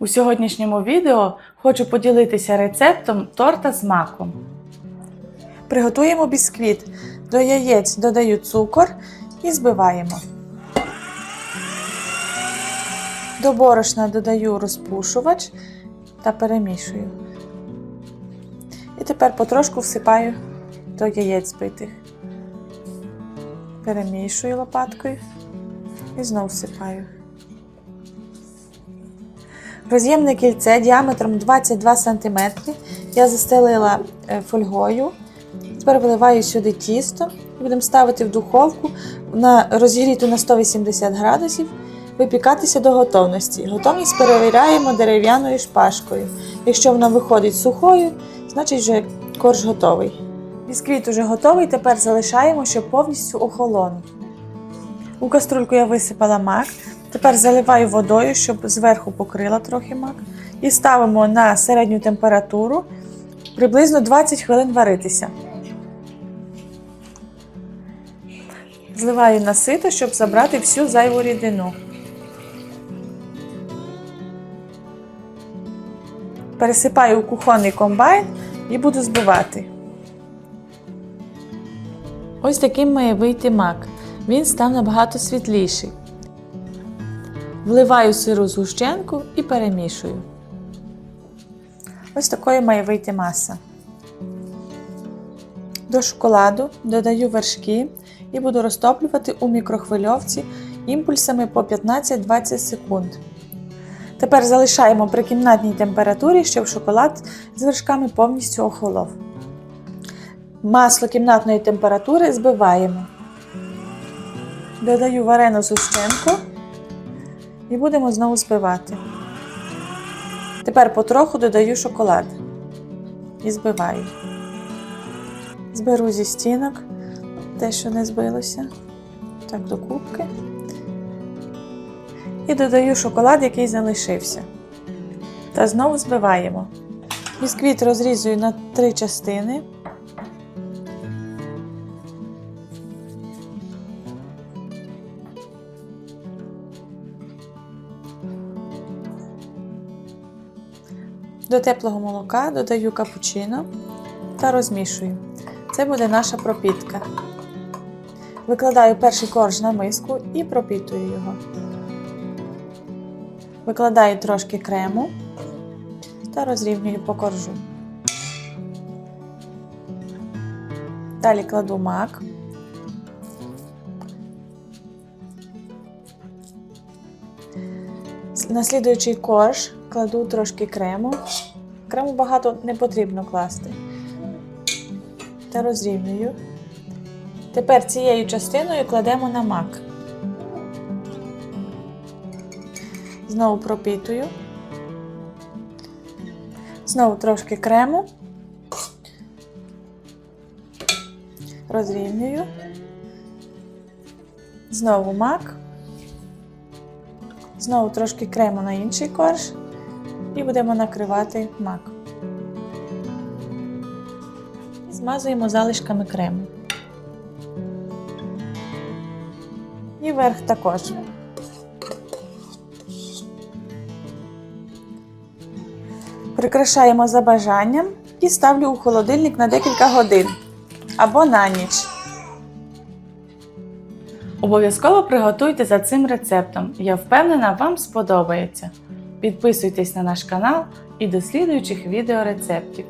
У сьогоднішньому відео хочу поділитися рецептом торта з маком. Приготуємо бісквіт. До яєць додаю цукор і збиваємо. До борошна додаю розпушувач та перемішую. І тепер потрошку всипаю до яєць збитих. Перемішую лопаткою і знову всипаю. Роз'ємне кільце діаметром 22 см я застелила е, фольгою. Тепер виливаю сюди тісто і будемо ставити в духовку на розігріту на 180 градусів, випікатися до готовності. Готовність перевіряємо дерев'яною шпажкою. Якщо вона виходить сухою, значить вже корж готовий. Бісквіт уже готовий, тепер залишаємо, щоб повністю охолонув. У каструльку я висипала мак. Тепер заливаю водою, щоб зверху покрила трохи мак. І ставимо на середню температуру приблизно 20 хвилин варитися. Зливаю на сито, щоб забрати всю зайву рідину. Пересипаю у кухонний комбайн і буду збивати. Ось таким має вийти мак. Він став набагато світліший. Вливаю сиру згущенку і перемішую. Ось такою має вийти маса. До шоколаду додаю вершки і буду розтоплювати у мікрохвильовці імпульсами по 15-20 секунд. Тепер залишаємо при кімнатній температурі, щоб шоколад з вершками повністю охолов. Масло кімнатної температури збиваємо. Додаю варену згущенку і будемо знову збивати. Тепер потроху додаю шоколад і збиваю. Зберу зі стінок те, що не збилося. Так, до кубки. І додаю шоколад, який залишився. Та знову збиваємо. Бісквіт розрізую на три частини. До теплого молока додаю капучино та розмішую. Це буде наша пропітка. Викладаю перший корж на миску і пропітую його. Викладаю трошки крему та розрівнюю по коржу. Далі кладу мак. На слідуючий корж кладу трошки крему. Крему багато не потрібно класти. Та розрівнюю. Тепер цією частиною кладемо на мак. Знову пропітую. Знову трошки крему. Розрівнюю. Знову мак. Знову трошки крему на інший корж. І будемо накривати мак. Змазуємо залишками крему. І верх також. Прикрашаємо за бажанням і ставлю у холодильник на декілька годин або на ніч. Обов'язково приготуйте за цим рецептом. Я впевнена, вам сподобається. Підписуйтесь на наш канал і до слідуючих відеорецептів.